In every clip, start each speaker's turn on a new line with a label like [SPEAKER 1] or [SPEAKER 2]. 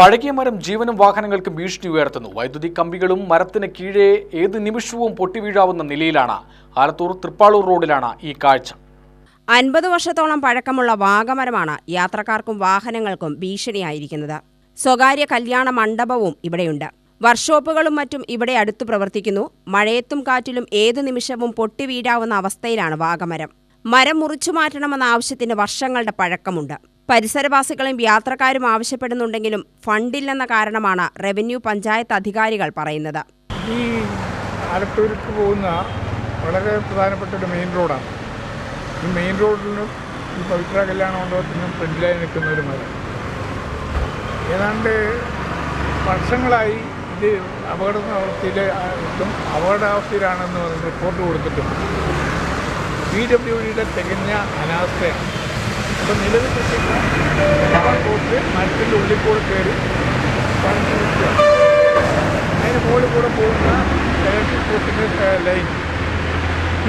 [SPEAKER 1] പഴകിയ മരം ജീവനും വാഹനങ്ങൾക്ക് ഭീഷണി ഉയർത്തുന്നു. വൈദ്യുതി കമ്പികളും മരത്തിന് കീഴെ ഏത് നിമിഷവും പൊട്ടിവീഴാവുന്ന നിലയിലാണ് ആലത്തൂർ തൃപ്പാളൂർ റോഡിലാണ് ഈ കാഴ്ച.
[SPEAKER 2] അൻപത് വർഷത്തോളം പഴക്കമുള്ള വാഗമരമാണ് യാത്രക്കാർക്കും വാഹനങ്ങൾക്കും ഭീഷണിയായിരിക്കുന്നത്. സ്വകാര്യ കല്യാണ മണ്ഡപവും ഇവിടെയുണ്ട്. വർക്ക്ഷോപ്പുകളും മറ്റും ഇവിടെ അടുത്ത് പ്രവർത്തിക്കുന്നു. മഴയത്തും കാറ്റിലും ഏതു നിമിഷവും പൊട്ടിവീഴാവുന്ന അവസ്ഥയിലാണ് വാഗമരം. മരം മുറിച്ചു മാറ്റണമെന്ന ആവശ്യത്തിന് വർഷങ്ങളുടെ പഴക്കമുണ്ട്. പരിസരവാസികളും യാത്രക്കാരും ആവശ്യപ്പെടുന്നുണ്ടെങ്കിലും ഫണ്ടില്ലെന്ന കാരണമാണ് റവന്യൂ പഞ്ചായത്ത് അധികാരികൾ പറയുന്നത്.
[SPEAKER 3] ഈ ആലത്തൂർക്ക് പോകുന്ന വളരെ പ്രധാനപ്പെട്ട ഒരു മെയിൻ റോഡാണ്. ഈ മെയിൻ റോഡിനും ഈ പവിത്ര കല്യാണ മണ്ഡപത്തിനും ഫ്രണ്ടിലായി നിൽക്കുന്ന ഒരു മരം. ഏതാണ്ട് വർഷങ്ങളായി ഇത് അപകടാവസ്ഥയിൽ ും അപകടാവസ്ഥയിലാണെന്ന് പറഞ്ഞ് റിപ്പോർട്ട് കൊടുത്തിട്ടും പി ഡബ്ല്യു ഡിയുടെ തികഞ്ഞ അനാസ്ഥയാണ്. അപ്പോൾ നിലവിൽ റിപ്പോർട്ട് മരത്തിന്റെ ഉള്ളിൽ കൂടെ കയറി അതിന് മുകളിൽ കൂടെ പോകുന്ന ഇലക്ട്രിക് പോസ്റ്റിന്റെ ലൈൻ.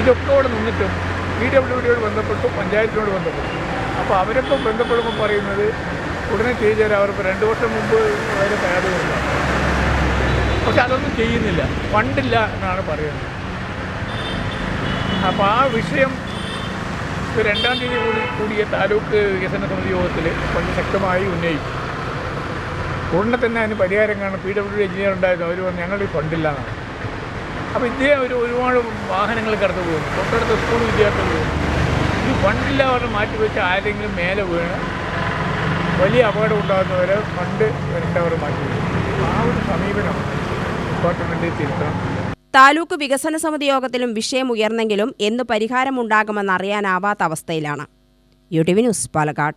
[SPEAKER 3] ഇതൊക്കെ അവിടെ നിന്നിട്ടും പി ഡബ്ല്യു ഡിയോട് ബന്ധപ്പെട്ടു പഞ്ചായത്തിനോട് ബന്ധപ്പെട്ടു. അപ്പോൾ അവരൊക്കെ ബന്ധപ്പെടുമ്പോൾ പറയുന്നത് ഉടനെ ചെയ്തു തരാം അവർക്ക് രണ്ട് വർഷം മുമ്പ് അവരെ തയ്യാറുകൊണ്ടാണ് പക്ഷെ അതൊന്നും ചെയ്യുന്നില്ല. ഫണ്ടില്ല എന്നാണ് പറയുന്നത്. അപ്പോൾ ആ വിഷയം രണ്ടാം തീയതി കൂടി കൂടിയ താലൂക്ക് വികസന സമിതി യോഗത്തിൽ വളരെ ശക്തമായി ഉന്നയിച്ചു. ഉടനെ തന്നെ അതിന് പരിഹാരം കാണും പി ഡബ്ല്യു ഡി എഞ്ചിനീയർ ഉണ്ടായിരുന്നു. അവർ പറഞ്ഞു ഞങ്ങളുടെ ഫണ്ടില്ല എന്നാണ് അപ്പോൾ ഇദ്ദേഹം ഒരു ഒരുപാട് വാഹനങ്ങൾ കടന്നു പോകുന്നു. തൊട്ടടുത്ത സ്കൂൾ വിദ്യാർത്ഥികൾ പോകുന്നു. ഈ ഫണ്ടില്ല അവർ മാറ്റി വെച്ച് ആരെങ്കിലും മേലെ വീണ് വലിയ അപകടം ഉണ്ടാകുന്നവരെ ഫണ്ട് വരേണ്ടവർ മാറ്റി വെച്ചു. ആ ഒരു സമീപനം ഡിപ്പാർട്ട്മെന്റ് തിരുത്തണം.
[SPEAKER 2] താലൂക്ക് വികസന സമിതി യോഗത്തിലും വിഷയം ഉയർന്നെങ്കിലും എന്ന് പരിഹാരമുണ്ടാകുമെന്നറിയാനാവാത്ത അവസ്ഥയിലാണ്. U T V news Palakkad.